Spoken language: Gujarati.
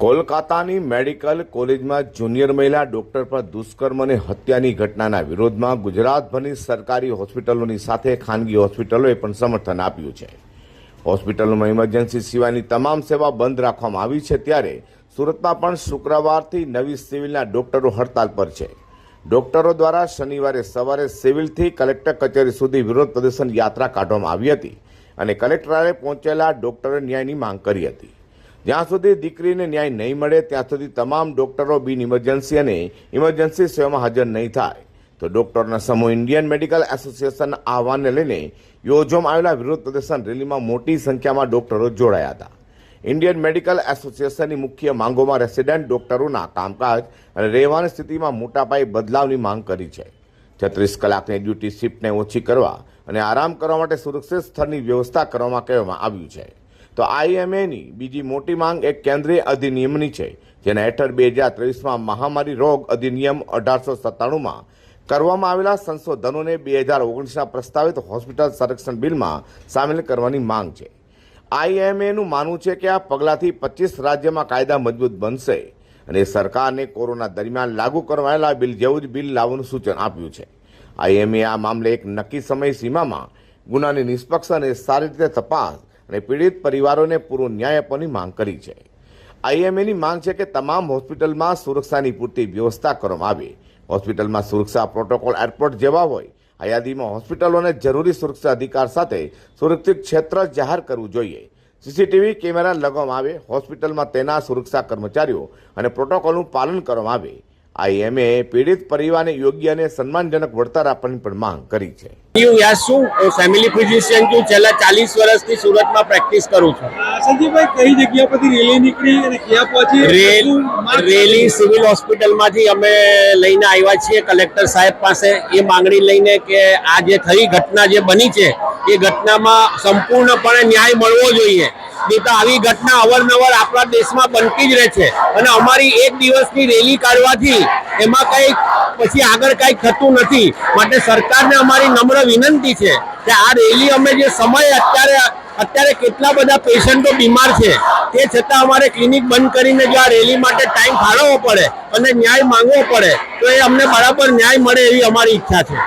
કોલકાતાની મેડિકલ કોલેજમાં જુનિયર મહિલા ડોક્ટર પર દુષ્કર્મ અને હત્યાની ઘટનાના વિરોધમાં ગુજરાતભરની સરકારી હોસ્પિટલોની સાથે ખાનગી હોસ્પિટલોએ પણ સમર્થન આપ્યું છે. હોસ્પિટલોમાં ઇમરજન્સી સિવાયની તમામ સેવા બંધ રાખવામાં આવી છે ત્યારે સુરતમાં પણ શુક્રવારથી નવી સિવિલના ડોક્ટરો હડતાલ પર છે. ડોક્ટરો દ્વારા શનિવારે સવારે સિવિલથી કલેક્ટર કચેરી સુધી વિરોધ પ્રદર્શન યાત્રા કાઢવામાં આવી હતી અને કલેક્ટરે પહોંચેલા ડોક્ટરોએ ન્યાયની માંગ કરી હતી. જ્યાં સુધી દીકરીને ન્યાય નહીં મળે, ત્યાં સુધી તમામ ડોક્ટરો બિન ઇમરજન્સી અને ઇમરજન્સી સેવામાં હાજર નહીં થાય. તો ડોક્ટરના સમૂહ ઇન્ડિયન મેડિકલ એસોસિએશનના આહવાનને લઈને યોજવામાં આવેલા વિરોધ પ્રદર્શન રેલીમાં મોટી સંખ્યામાં ડોક્ટરો જોડાયા હતા. ઇન્ડિયન મેડિકલ એસોસિએશનની મુખ્ય માંગોમાં રેસિડેન્ટ ડોક્ટરોના કામકાજ અને રહેવાની સ્થિતિમાં મોટાપાયે બદલાવની માંગ કરી છે. છત્રીસ કલાકની ડ્યુટી શિફ્ટને ઓછી કરવા અને આરામ કરવા માટે સુરક્ષિત સ્થળની વ્યવસ્થા કરવામાં કહેવામાં આવ્યું છે. તો આઈએમએની બીજી મોટી માંગ એક કેન્દ્રીય અધિનિયમની છે, જેના હેઠળ બે હજાર ત્રેવીસમાં મહામારી રોગ અધિનિયમ અઢારસો સત્તાણુંમાં કરવામાં આવેલા સંશોધનોને બે હજાર ઓગણીસના પ્રસ્તાવિત હોસ્પિટલ સંરક્ષણ બિલમાં સામેલ કરવાની માંગ છે. આઈએમએનું માનવું છે કે આ પગલાંથી પચીસ રાજ્યમાં કાયદા મજબૂત બનશે અને સરકારને કોરોના દરમિયાન લાગુ કરવાયેલા બિલ જેવું જ બિલ લાવવાનું સૂચન આપ્યું છે. આઈએમએ આ મામલે એક નક્કી સમય સીમામાં ગુનાની નિષ્પક્ષ અને સારી રીતે તપાસ અને પીડિત પરિવારોને પૂરો ન્યાય આપવાની માંગ કરી છે. આઈએમએની માંગ છે કે તમામ હોસ્પિટલમાં સુરક્ષાની પૂરતી વ્યવસ્થા કરવામાં આવે. હોસ્પિટલમાં સુરક્ષા પ્રોટોકોલ એરપોર્ટ જેવા હોય, આ યાદીમાં હોસ્પિટલોને જરૂરી સુરક્ષા અધિકાર સાથે સુરક્ષિત ક્ષેત્ર જાહેર કરવું જોઈએ. સીસીટીવી કેમેરા લગાવવામાં આવે, હોસ્પિટલમાં તેના સુરક્ષા કર્મચારીઓ અને પ્રોટોકોલનું પાલન કરવામાં આવે. આઈએમએ પીડિત પરિવારને યોગ્ય અને સન્માનજનક વળતર આપવાની પણ માંગ કરી છે. હું યાદ શું ફેમિલી ફિઝિશિયન છું છેલ્લા ચાલીસ વર્ષથી સુરતમાં પ્રેક્ટિસ કરું છું. સંજીવભાઈ કઈ જગ્યા પરથી રેલી નીકળી અને ક્યાં પહોંચી? રેલ રેલી સિવિલ હોસ્પિટલમાંથી અમે લઈને આવ્યા છીએ. કલેક્ટર સાહેબ પાસે એ માંગણી લઈને કે આ જે થઈ ઘટના જે બની છે એ ઘટનામાં સંપૂર્ણપણે ન્યાય મળવો જોઈએ. નહીં તો આવી ઘટના અવારનવાર આપણા દેશમાં બનતી જ રહે છે. અને અમારી એક દિવસની રેલી કાઢવાથી એમાં કંઈ પછી આગળ કંઈ થતું નથી. માટે સરકારને અમારી નમ્ર વિનંતી છે કે આ રેલી અમે જે સમય અત્યારે અત્યારે કેટલા બધા પેશન્ટો બીમાર છે, તે છતાં અમારે ક્લિનિક બંધ કરીને જો આ રેલી માટે ટાઈમ ફાળવવો પડે અને ન્યાય માંગવો પડે, તો એ અમને બરાબર ન્યાય મળે એવી અમારી ઈચ્છા છે.